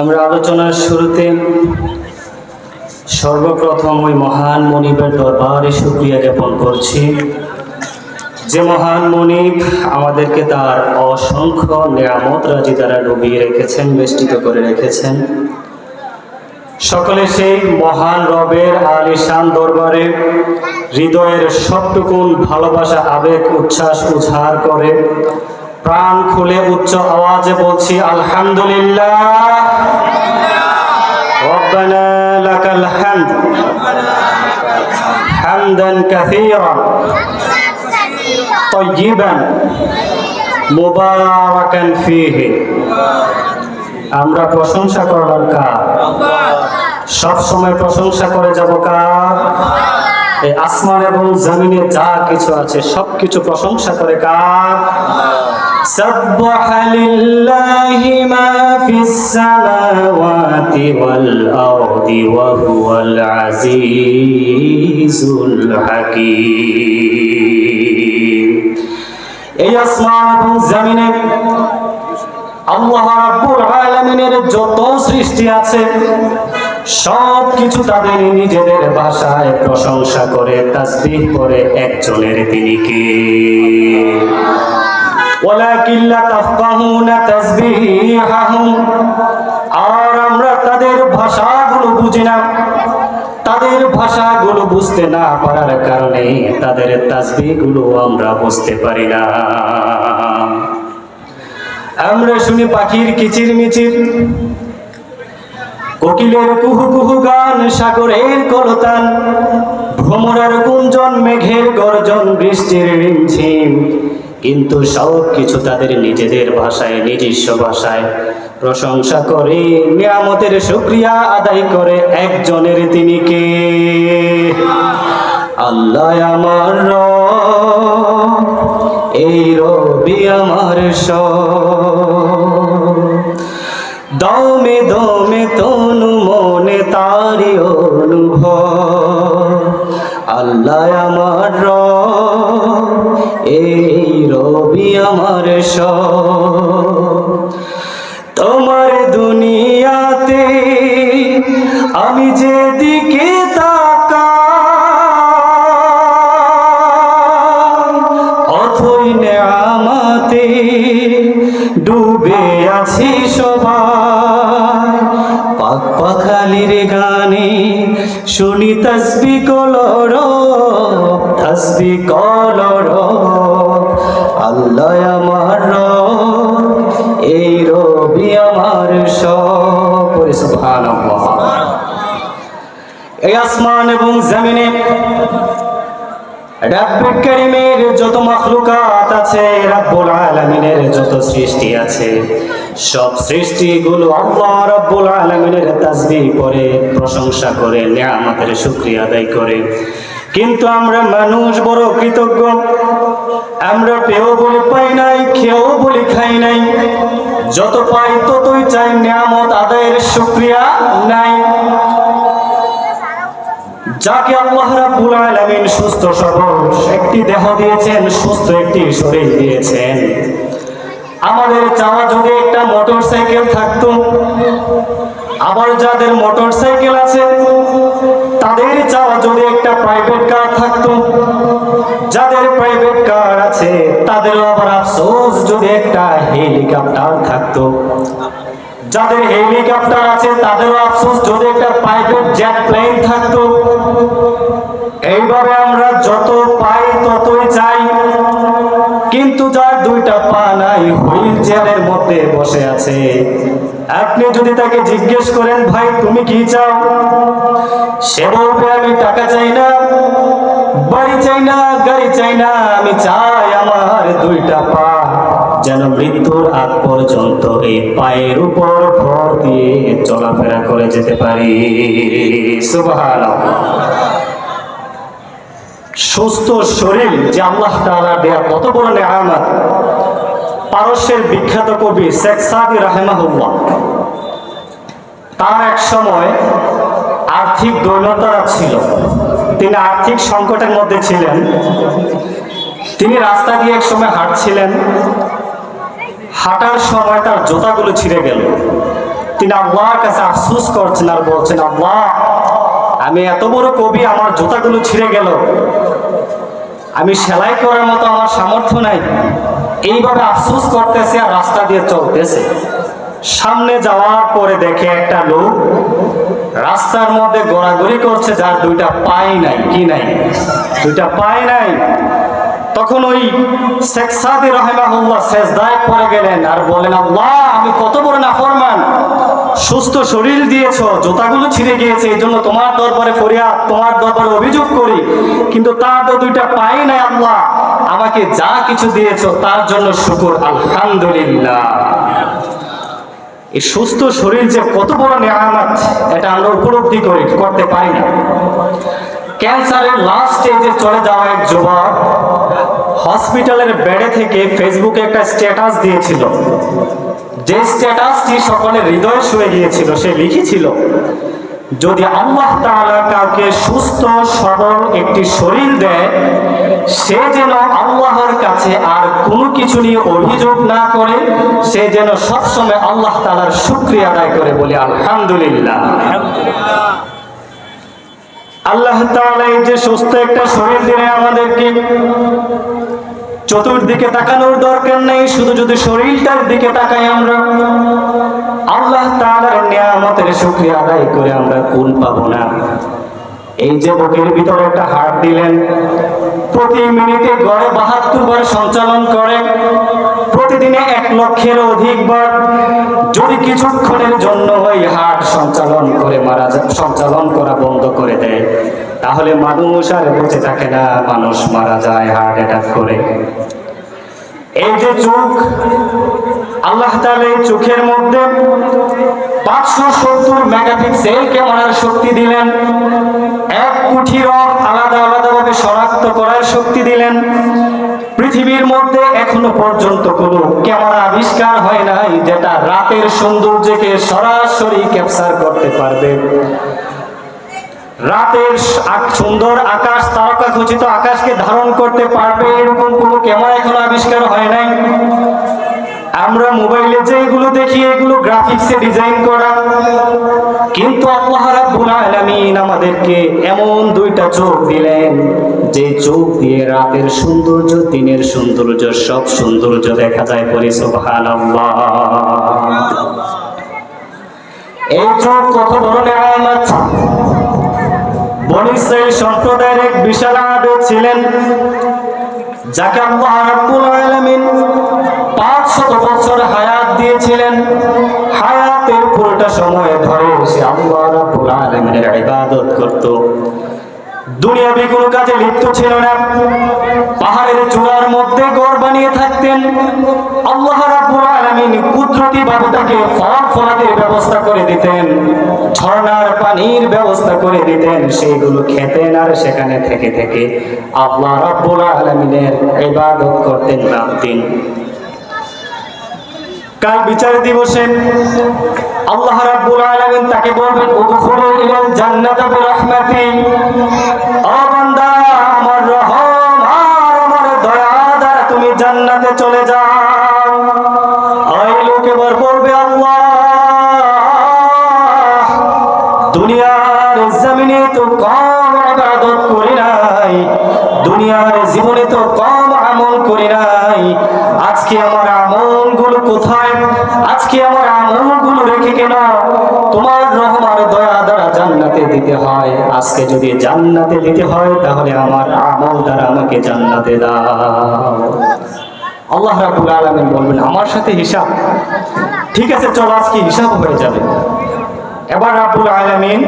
আমরা আলোচনার শুরুতে সর্বপ্রথম ওই মহান মনিবের দরবারে শুক্রিয়া জ্ঞাপন করছি। যে মহান মনিব আমাদেরকে তার অসংখ্য নিয়ামত রাজি দ্বারা ডুবিয়ে রেখেছেন, বেষ্টিত করে রেখেছেন। সকলে সেই মহান রবের আলিশান দরবারে হৃদয়ের সবটুকুন ভালোবাসা, আবেগ, উচ্ছ্বাস উঝার করে প্রাণ খুলে উচ্চ আওয়াজে বলছি আলহামদুলিল্লাহ ربنا لك الحمد حمدا كثيرا طيبا মুবারাকান ফিহি আমরা প্রশংসা করবার কার সব সময় প্রশংসা করে যাব কার এই আসমান এবং জমিনে যা কিছু আছে সব কিছু প্রশংসা করে কার سبح لله ما في السماوات والأرض وهو العزيز الحكيم এই আসমান এবং জমিনে আল্লাহ রাব্বুল আলামিনের যত সৃষ্টি আছে সব কিছু তাদের নিজেদের ভাষায় প্রশংসা করে, তাসবিহ করে এক একজনের তিনি কে? ওয়ালাকিন লা তাফকাহুনা তাসবিহাহুম। আর আমরা তাদের ভাষাগুলো বুঝি না। তাদের ভাষাগুলো বুঝতে না পারার কারণে তাদের তাসবিহগুলো আমরা বুঝতে পারি না। আমরা শুনি পাখির কিচির মিচির কোকিলের কুহু কুহু গান, সাগরের কলতান ভ্রমরের কুঞ্জন মেঘের গর্জন, বৃষ্টির রিমঝিম। কিন্তু সব কিছু তাদের নিজেদের ভাষায়, নিজস্ব ভাষায়। প্রশংসা করে, নিয়ামতের শুক্রিয়া আদায় করে একজনের তিনি কে? আল্লাহ আমার এই রবি আমার দমে দমে মনে তারি অনুভব। আল্লাহ আমার র এই রবি আমার সব। তোমার দুনিয়াতে আমি যেদিকে নেয়ামাতে ডুবে আছি সবাই। পাক পাক পাখালির গানে শুনি তসবি কলর তসবি কলর। আল্লাহ আমার এই রবি আমার সব। এই আসমান এবং জমিনে রাব্বুল কারীমের যত মাখলুকাত আছে, রাব্বুল আলামিনের যত সৃষ্টি আছে, সব সৃষ্টিগুলো আল্লাহ রাব্বুল আলামিনের তাসবিহ করে প্রশংসা করে, নিয়ামতের শুকরিয়া আদায় করে। কিন্তু আমরা মানুষ বড় কৃতজ্ঞ, আমরা পেয়েও বলি পাই নাই, খেয়েও বলি খাই নাই। যত পাই ততই চাই নিয়ামত আদায়ের শুকরিয়া নাই। যাকে আল্লাহ রাব্বুল আলামিন সুস্থ, সবল, একটি দেহ দিয়েছেন, সুস্থ একটি শরীর দিয়েছেন। আমাদের চাওয়া যদি একটা মোটর সাইকেল থাকতো, আবার যাদের মোটর সাইকেল আছে, তাদের চাওয়া যদি একটা প্রাইভেট কার থাকতো, যাদের প্রাইভেট কার আছে, তাদেরও আবার আফসোস যদি একটা হেলিকপ্টার থাকতো। যাদের হেলিকপ্টার আছে, তাদেরও আফসোস, যদি একটা প্রাইভেট জেট প্লেন থাকতো। এইভাবে আমরা যত পাই, ততই চাই। কিন্তু যার দুইটা পা নাই, হুইল চেয়ারের মধ্যে বসে আছে। আপনি যদি তাকে জিজ্ঞেস করেন, ভাই, তুমি কি চাও? সে বলবে, আমি টাকা চাই না, বাড়ি চাই না, গাড়ি চাই না, আমি চাই আমার দুইটা পা। যেন মৃত্যুর আগ পর্যন্ত এই পায়ের উপর ভর দিয়ে চলাফেরা করে যেতে পারি। সুস্থ শরীর যে আল্লাহ তাআলা দেয়া কত বড় নেয়ামত। পারস্যের বিখ্যাত কবি শেখ সাদি রাহেমাহুল্লাহ। তার এক সময় আর্থিক দৈন্যতা ছিল। তিনি আর্থিক সংকটের মধ্যে ছিলেন। তিনি রাস্তা দিয়ে এক সময় হাঁটছিলেন। হাঁটার সময় তার জুতাগুলো ছিঁড়ে গেল। তিনি আল্লাহর কাছে আফসোস করছেন আর বলছেন, আল্লাহ, আমি এত বড় কবি, আমার জুতাগুলো ছিঁড়ে গেল। আমি সেলাই করার মতো আমার সামর্থ্য নাই। এইভাবে আফসোস করতেছে আর রাস্তা দিয়ে চলতেছে। সামনে যাওয়ার পরে দেখে একটা লোক রাস্তার মধ্যে গড়াগড়ি করছে, যার দুইটা পাই নাই, কি নাই? দুইটা পাই নাই। তখন ওই শেখ রহেমাহুল্লাহ শেষদায় পড়ে গেলেন আর বলেন, আল্লাহ, আমি কত বড় না নাফরমান। সুস্থ শরীর দিয়েছ, জুতাগুলো ছিঁড়ে গিয়েছে, এই জন্য তোমার দরবারে ফরিয়াদ, তোমার দরবারে অভিযোগ করি। কিন্তু তার তো দুইটা পাই নাই, আল্লাহ। আমাকে যা কিছু দিয়েছ, তার জন্য শুকুর, আলহামদুলিল্লাহ। এই সুস্থ শরীর যে কত বড় নিয়ামত, এটা আমরা উপলব্ধি করি, করতে পারি না। ক্যান্সারের লাস্ট স্টেজে চলে যাওয়া এক যুবক হসপিটালের বেডে থেকে ফেসবুকে একটা স্ট্যাটাস দিয়েছিল। যে স্ট্যাটাসটি সকলের হৃদয়ে শুয়ে গিয়েছিল, সে লিখেছিল, যদি আল্লাহ তাআলা কাউকে সুস্থ, সবল একটি শরীর দেয়, সে যেন আল্লাহর কাছে আর কোনো কিছু নিয়ে অভিযোগ না করে, সে যেন সবসময় আল্লাহ তাআলার শুক্রিয়া আদায় করে বলে আলহামদুলিল্লাহ। আল্লাহ এই যে সুস্থ একটা শরীর দিলে আমাদেরকে চতুর্দিকে তাকানোর দরকার নেই, শুধু যদি শরীরটার দিকে তাকাই আমরা, আল্লাহ তাআলার নিয়ামতের শুকরিয়া আদায় করে আমরা কোন পাবো না। এই যে বুকের ভিতরে একটা হাড় দিলেন, প্রতি মিনিটে গড়ে বাহাত্তর বার সঞ্চালন করে প্রতিদিনে এক লক্ষের অধিক বার। যদি কিছুক্ষণের জন্য ওই হাট সঞ্চালন করে মারা সঞ্চালন করা বন্ধ করে দেয়, তাহলে মানুষ আর বেঁচে থাকে না, মানুষ মারা যায় হার্ট অ্যাটাক করে। এই যে চোখ, আল্লাহ এই চোখের মধ্যে পাঁচশো সত্তর মেগাপিক্সেল ক্যামেরার শক্তি দিলেন। এক কোটি রং আলাদা আলাদা ভাবে শনাক্ত করার শক্তি দিলেন। পৃথিবীর মধ্যে এখনও পর্যন্ত কোনো ক্যামেরা আবিষ্কার হয় নাই যেটা রাতের সৌন্দর্যকে সরাসরি ক্যাপচার করতে পারবে। রাতের সুন্দর আকাশ তারকা খচিত আকাশকে ধারণ করতে পারবে, এরকম কোনো ক্যামেরা এখনও আবিষ্কার হয় নাই। আমরা মোবাইলে যে এগুলো দেখি, এগুলো গ্রাফিক্সে ডিজাইন করা। কিন্তু আল্লাহ রাব্বুল আলামিন আমাদেরকে এমন দুইটা চোখ দিলেন, যে চোখ দিয়ে রাতের সৌন্দর্য, দিনের সৌন্দর্য, সব সৌন্দর্য দেখা যায় বলে সুবহানাল্লাহ। এই চোখ কত বড় নেয়ামত। বনি ইসরাইল সম্প্রদায়ের এক বিশাল আবেদ ছিলেন, যাকে আল্লাহ রাব্বুল দিয়েছিলেন হায়াতের পুরোটা সময় ধরে, সে আল্লাহ রাব্বুল আলামিনের ইবাদত করত। দুনিয়াবি কোনো কাজে লিপ্ত ছিল না। পাহাড়ের চূড়ার মধ্যে ঘর বানিয়ে থাকতেন। আল্লাহ রাব্বুল আলামিন কুদরতি ভাবে তাকে ফল ফলাদের ব্যবস্থা করে দিতেন। ঝর্ণার পানির ব্যবস্থা করে দিতেন। সেইগুলো খেতেন আর সেখানে থেকে থেকে আল্লাহ রাব্বুল আলামিনের ইবাদত করতেন রাত দিন কাল বিচার দিবসে আল্লাহ রাব্বুল আলামিন তাকে বলবেন, উদখুলু ইলাল জান্নাতি বিরহমাতি। ও বান্দা, আমার রহম আর আমার দয়া দ্বারা তুমি জান্নাতে চলে যাও। ওই লোক, এবার বলবে আল্লাহ, দুনিয়ার জমিনে তো কম ইবাদত করি নাই, দুনিয়ার জীবনে তো কম আমল করি নাই। আজকে আমার আমলগুলো কোথায় তোমার রহমার দয়া দ্বারা জান্নাতে দিতে হয়। আজকে যদি জান্নাতে দিতে হয়, তাহলে আমার আমল দ্বারা আমাকে জান্নাতে দাও। আল্লাহ রাব্বুল আলামিন বলবেন, আমার সাথে হিসাব। ঠিক আছে, চলো, আজকে হিসাব হয়ে যাবে। এবার রাব্বুল আলামিন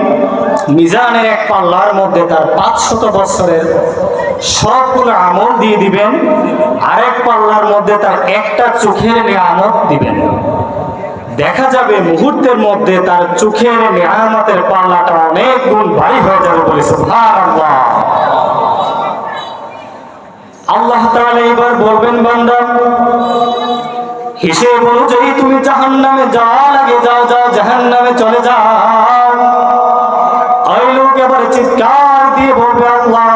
মিজানের এক পাল্লার মধ্যে তার পাঁচশত বছরের সবগুলো আমল দিয়ে দিবেন। আরেক পাল্লার মধ্যে তার একটা চোখের নিয়ামত দিবেন। দেখা যাবে মুহূর্তের মধ্যে তার চোখের নিয়ামতের পাল্লাটা অনেক গুণ ভারী হয়ে যাবে বলে আল্লাহ এবার বলবেন, বান্দা, হিসেব অনুযায়ী তুমি জাহান নামে যাওয়া লাগে যাও যাও জাহান নামে চলে যাও। ওই লোক এবারে চিৎকার দিয়ে বলবে, আল্লাহ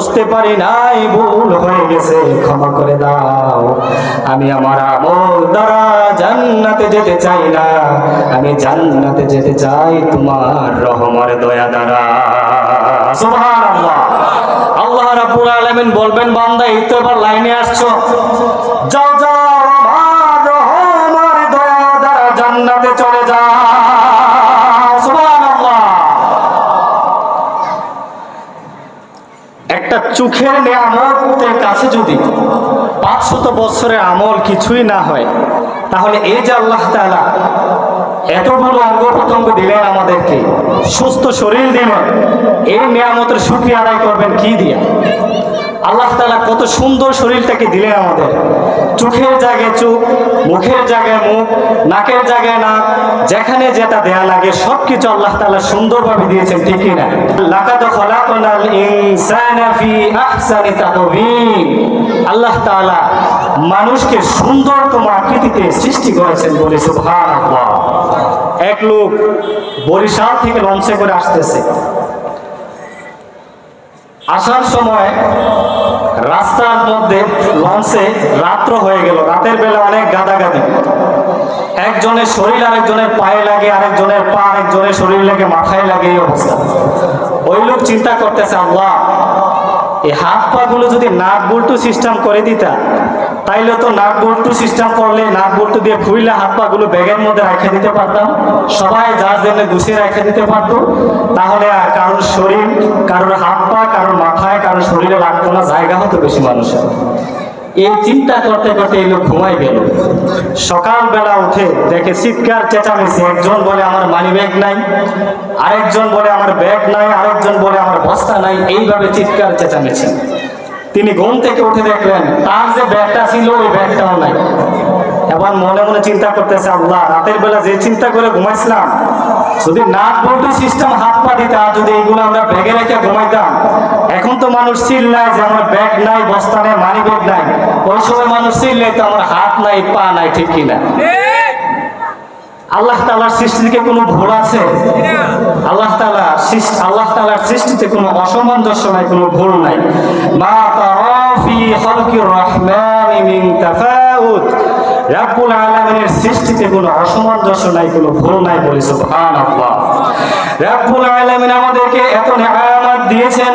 বুঝতে পারি নাই, ভুল হয়ে গেছে, ক্ষমা করে দাও। আমি আমার আমল দ্বারা জান্নাতে যেতে চাই না। আমি জান্নাতে যেতে চাই তোমার রহমার দয়া দ্বারা। সুবহানাল্লাহ। আল্লাহ রাব্বুল আলামিন বলবেন, বান্দা, এই তো এবার লাইনে আসছো। যাও একটা চোখের নেয়ামতের কাছে যদি পাঁচশত বছরের আমল কিছুই না হয়, তাহলে এই যে আল্লাহ তাআলা এতগুলো অঙ্গ প্রত্যঙ্গ দিলেন আমাদেরকে। সুস্থ শরীর দিলেন। এই নিয়ামতের সুখী আদায় করবেন কি দিয়ে? আল্লাহ তাআলা কত সুন্দর শরীরটাকে দিলেন আমাদের। চোখের জায়গায় চোখ, মুখের জায়গায় মুখ, নাকের জায়গায় নাক, যেখানে যেটা দেয়া লাগে সব কিছু আল্লাহ তাআলা সুন্দরভাবে দিয়েছেন, ঠিক কি না? লাকাদ খলাকনাল ইনসানা আল্লাহ তাআলা মানুষকে সুন্দরতম আকৃতিতে সৃষ্টি করেছেন বলে সুবহানাল্লাহ। এক লোক বরিশাল থেকে লঞ্চে করে আসতেছে। আসার সময় রাস্তার মধ্যে লঞ্চে রাত্র হয়ে গেল। রাতের বেলা অনেক গাদাগাদি। একজনের শরীর আরেকজনের পায়ে লাগে, আরেকজনের পা আরেকজনের শরীর লাগে, মাথায় লাগে এই অবস্থা। ওই লোক চিন্তা করতেছে, আল্লাহ, এই হাত পা গুলো যদি নাক বল্টু সিস্টেম করে দিতা তাইলে তো নাক বল্টু সিস্টেম করলে নাক বল্টু দিয়ে খুইলে হাত পা গুলো ব্যাগের মধ্যে রেখে দিতে পারতাম। সবাই যার জন্য গুছিয়ে রেখে দিতে পারতো। তাহলে কারোর শরীর, কারোর হাত পা, কারোর মাথায়, কারোর শরীরে লাগতো না, জায়গা হতো বেশি মানুষের। এই চিন্তা করতে করতে এই লোক ঘুমাই গেল। সকালবেলা উঠে দেখে চিৎকার, চেঁচামেচি। একজন বলে, আমার মানি ব্যাগ নাই। আরেকজন বলে, আমার ব্যাগ নাই। আরেকজন বলে, আমার বস্তা নাই। এইভাবে চিৎকার, চেঁচামেচি। তিনি ঘুম থেকে উঠে দেখলেন, তার যে ব্যাগটা ছিল, ওই ব্যাগটাও নাই। এবার মনে মনে চিন্তা করতেছে আল্লাহ, রাতের বেলা যে চিন্তা করে ঘুমাইছিলাম, যদি নাক বল্টু সিস্টেম হাত পা দিতে, আর যদি এইগুলো আমরা ব্যাগে রেখে ঘুমাইতাম, এখন তো মানুষ চিল্লায় যে আমার ব্যাগ নাই বস্তা নেই মানি ব্যাগ নাই। ওই সময় মানুষ চিল্লায় তো আমার হাত নাই, পা নাই, ঠিক কিনা? আল্লাহ তালার সৃষ্টিতে কোনো ভুল আছে? আল্লাহ তালা আল্লাহ তালার সৃষ্টিতে কোনো অসামঞ্জস্য নাই, কোনো ভুল নাই। মা তারাফি খালকির রহমানি মিন তাফাউত। রাব্বুল আলামিনের সৃষ্টিতে কোনো অসামঞ্জস্য নাই, কোনো ভুল নাই বলে সুবহানাল্লাহ। রাব্বুল আলামিন আমাদেরকে এত নিয়ামত দিয়েছেন।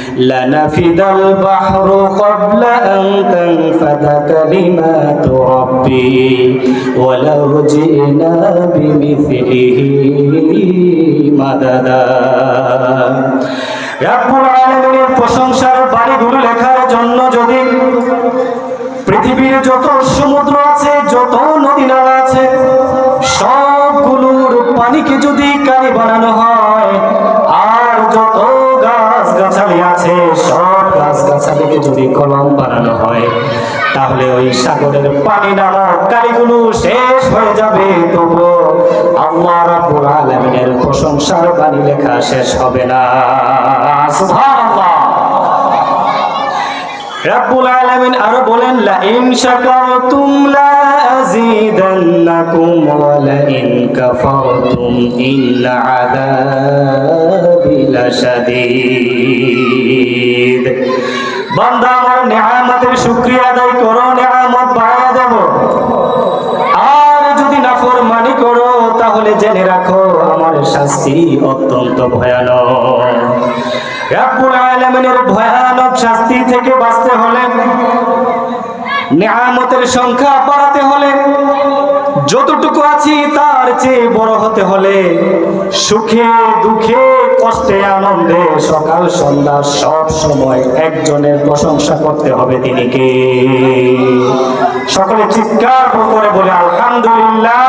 لنفد البحر قبل أن تنفد كلمات ربي ولو جئنا بمثله مددا রাব্বুল আলামিনের প্রশংসার বাণীগুলো লেখার জন্য যদি পৃথিবীর যত সমুদ্র আছে যত নদী নালা আছে সবগুলোর পানিকে যদি কালি বানানো হয় আছে সব গাছ গাছালিকে যদি কলম বানানো হয় তাহলে ওই সাগরের পানি নামক কালিগুলো শেষ হয়ে যাবে। তবু আল্লাহ রাব্বুল আলামিনের প্রশংসার বাণী লেখা শেষ হবে না। সুবহানাল্লাহ। রাব্বুল আলামিন আরও বলেন লা ইন শাকারতুম লা লা ইন কাফারতুম ইন আযাবি লাশাদীদ বান্দা, আমার নিয়ামতের শুকরিয়া আদায় করো, নিয়ামত দেব। আর যদি নাফরমানি করো, তাহলে জেনে রাখো, আমার শাস্তি অত্যন্ত ভয়ানক। ভয়ানক শাস্তি থেকে বাঁচতে হলে নিয়ামতের সংখ্যা বাড়াতে হলে, যতটুকু আছি তার চেয়ে বড় হতে হলে, সুখে, দুঃখে, কষ্টে, আনন্দে সকাল, সন্ধ্যা, সব সময় একজনের প্রশংসা করতে হবে তিনি কে? সকলে চিৎকার করে বলে, আলহামদুলিল্লাহ।